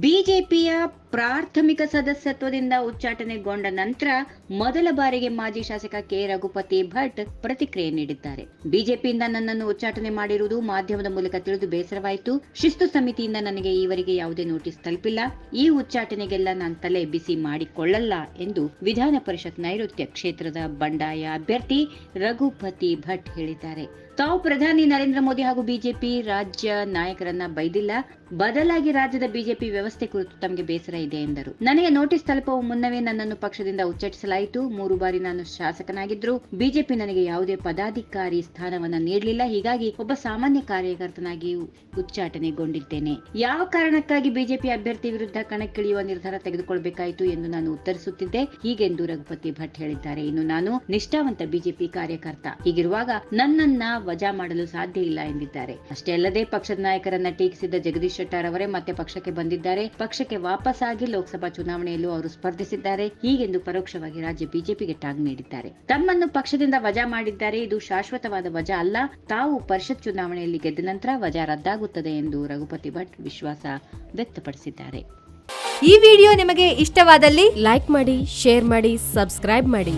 బీజేపీయా ಪ್ರಾಥಮಿಕ ಸದಸ್ಯತ್ವದಿಂದ ಉಚ್ಚಾಟನೆಗೊಂಡ ನಂತರ ಮೊದಲ ಬಾರಿಗೆ ಮಾಜಿ ಶಾಸಕ ಕೆ. ರಘುಪತಿ ಭಟ್ ಪ್ರತಿಕ್ರಿಯೆ ನೀಡಿದ್ದಾರೆ. ಬಿಜೆಪಿಯಿಂದ ನನ್ನನ್ನು ಉಚ್ಚಾಟನೆ ಮಾಡಿರುವುದು ಮಾಧ್ಯಮದ ಮೂಲಕ ತಿಳಿದು ಬೇಸರವಾಯಿತು. ಶಿಸ್ತು ಸಮಿತಿಯಿಂದ ನನಗೆ ಈವರೆಗೆ ಯಾವುದೇ ನೋಟಿಸ್ ತಲುಪಿಲ್ಲ. ಈ ಉಚ್ಚಾಟನೆಗೆಲ್ಲ ನಾನು ತಲೆ ಬಿಸಿ ಮಾಡಿಕೊಳ್ಳಲ್ಲ ಎಂದು ವಿಧಾನ ಪರಿಷತ್ ನೈಋತ್ಯ ಕ್ಷೇತ್ರದ ಬಂಡಾಯ ಅಭ್ಯರ್ಥಿ ರಘುಪತಿ ಭಟ್ ಹೇಳಿದ್ದಾರೆ. ತಾವು ಪ್ರಧಾನಿ ನರೇಂದ್ರ ಮೋದಿ ಹಾಗೂ ಬಿಜೆಪಿ ರಾಜ್ಯ ನಾಯಕರನ್ನ ಬೈದಿಲ್ಲ. ಬದಲಾಗಿ ರಾಜ್ಯದ ಬಿಜೆಪಿ ವ್ಯವಸ್ಥೆ ಕುರಿತು ತಮಗೆ ಬೇಸರ ಇದೆ ಎಂದರು. ನನಗೆ ನೋಟಿಸ್ ತಲುಪುವ ಮುನ್ನವೇ ನನ್ನನ್ನು ಪಕ್ಷದಿಂದ ಉಚ್ಚರಿಸಲಾಯಿತು ಮೂರು ಬಾರಿ ನಾನು ಶಾಸಕನಾಗಿದ್ರು ಬಿಜೆಪಿ ನನಗೆ ಯಾವುದೇ ಪದಾಧಿಕಾರಿ ಸ್ಥಾನವನ್ನ ನೀಡಲಿಲ್ಲ. ಹೀಗಾಗಿ ಒಬ್ಬ ಸಾಮಾನ್ಯ ಕಾರ್ಯಕರ್ತನಾಗಿ ಉಚ್ಚಾಟನೆಗೊಂಡಿದ್ದೇನೆ. ಯಾವ ಕಾರಣಕ್ಕಾಗಿ ಬಿಜೆಪಿ ಅಭ್ಯರ್ಥಿ ವಿರುದ್ಧ ಕಣಕ್ಕಿಳಿಯುವ ನಿರ್ಧಾರ ತೆಗೆದುಕೊಳ್ಳಬೇಕಾಯಿತು ಎಂದು ನಾನು ಉತ್ತರಿಸುತ್ತಿದ್ದೆ. ಹೀಗೆಂದು ರಘುಪತಿ ಭಟ್ ಹೇಳಿದ್ದಾರೆ. ಇನ್ನು ನಾನು ನಿಷ್ಠಾವಂತ ಬಿಜೆಪಿ ಕಾರ್ಯಕರ್ತ. ಹೀಗಿರುವಾಗ ನನ್ನನ್ನ ವಜಾ ಮಾಡಲು ಸಾಧ್ಯ ಇಲ್ಲ ಎಂದಿದ್ದಾರೆ. ಅಷ್ಟೇ ಅಲ್ಲದೆ ಪಕ್ಷದ ನಾಯಕರನ್ನ ಟೀಕಿಸಿದ್ದ ಜಗದೀಶ್ ಶೆಟ್ಟರ್ ಅವರೇ ಮತ್ತೆ ಪಕ್ಷಕ್ಕೆ ಬಂದಿದ್ದಾರೆ. ಪಕ್ಷಕ್ಕೆ ವಾಪಸ್ ಆಗಿ ಲೋಕಸಭಾ ಚುನಾವಣೆಯಲ್ಲೂ ಅವರು ಸ್ಪರ್ಧಿಸಿದ್ದಾರೆ. ಹೀಗೆಂದು ಪರೋಕ್ಷವಾಗಿ ರಾಜ್ಯ ಬಿಜೆಪಿಗೆ ಟಾಂಗ್ ನೀಡಿದ್ದಾರೆ. ತಮ್ಮನ್ನು ಪಕ್ಷದಿಂದ ವಜಾ ಮಾಡಿದ್ದಾರೆ. ಇದು ಶಾಶ್ವತವಾದ ವಜಾ ಅಲ್ಲ. ತಾವು ಪರಿಷತ್ ಚುನಾವಣೆಯಲ್ಲಿ ಗೆದ್ದ ನಂತರ ವಜಾ ರದ್ದಾಗುತ್ತದೆ ಎಂದು ರಘುಪತಿ ಭಟ್ ವಿಶ್ವಾಸ ವ್ಯಕ್ತಪಡಿಸಿದ್ದಾರೆ. ಈ ವಿಡಿಯೋ ನಿಮಗೆ ಇಷ್ಟವಾದಲ್ಲಿ ಲೈಕ್ ಮಾಡಿ, ಶೇರ್ ಮಾಡಿ, ಸಬ್ಸ್ಕ್ರೈಬ್ ಮಾಡಿ.